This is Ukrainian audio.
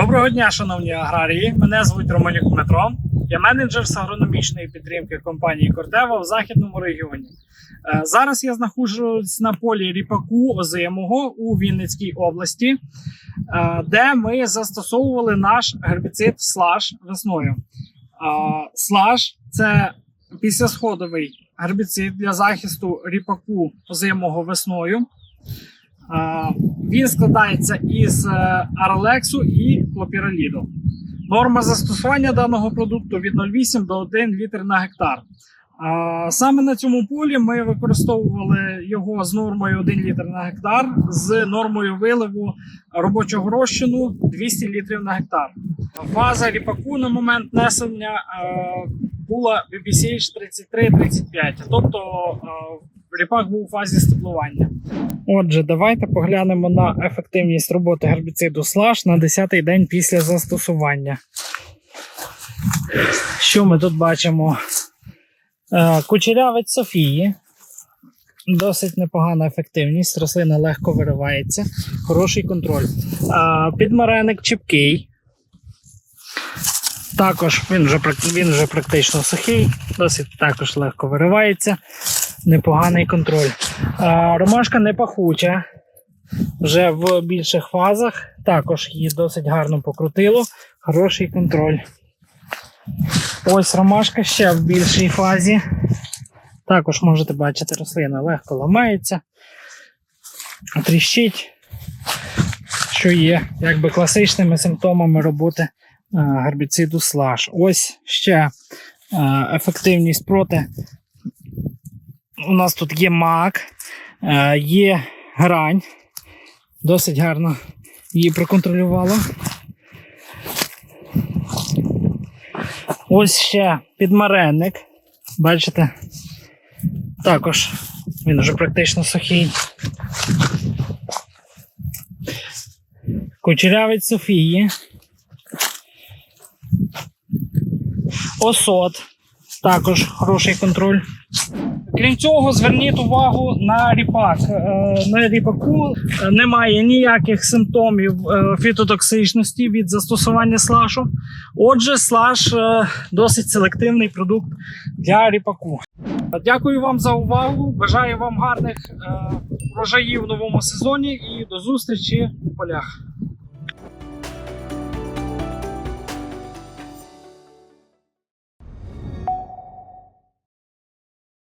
Доброго дня, шановні аграрії. Мене звуть Романюк Дмитро. Я менеджер з агрономічної підтримки компанії Кортева в західному регіоні. Е, Зараз я знаходжусь на полі ріпаку озимого у Вінницькій області, е, де ми застосовували наш гербіцид слаж весною. Е, Слаж це післясходовий гербіцид для захисту ріпаку озимого весною. Е, Він складається із е, аралексу і клопіраліду. Норма застосування даного продукту від 0,8 до 1 літр на гектар. Саме на цьому полі ми використовували його з нормою 1 літр на гектар, з нормою виливу робочого розчину 200 літрів на гектар. Фаза ріпаку на момент несення е, була BBCH 33-35, тобто е, ріпак був у фазі стеблування. Отже, давайте поглянемо на ефективність роботи гербіциду слаж на 10-й день після застосування. Що ми тут бачимо? Е, Кучерявець Софії. Досить непогана ефективність. Рослина легко виривається. Хороший контроль. Е, Підмареник чіпкий. Також він вже, він вже практично сухий, досить також легко виривається. Непоганий контроль. Ромашка не пахуча. Вже в більших фазах. Також її досить гарно покрутило. Хороший контроль. Ось ромашка ще в більшій фазі. Також можете бачити, рослина легко ламається, тріщить, що є якби класичними симптомами роботи е, гербіциду слаж. Ось ще е, ефективність проти. У нас тут є мак, е, є грань. Досить гарно її проконтролювало. Ось ще підмаренник. Бачите? Також він вже практично сухий. Кучерявець Софії. Осот. Також хороший контроль. Крім цього, зверніть увагу на ріпак. Е, На ріпаку е, немає ніяких симптомів е, фітотоксичності від застосування слашу. Отже, слаш досить селективний продукт для ріпаку. Дякую вам за увагу. Бажаю вам гарних врожаїв в новому сезоні і до зустрічі у полях.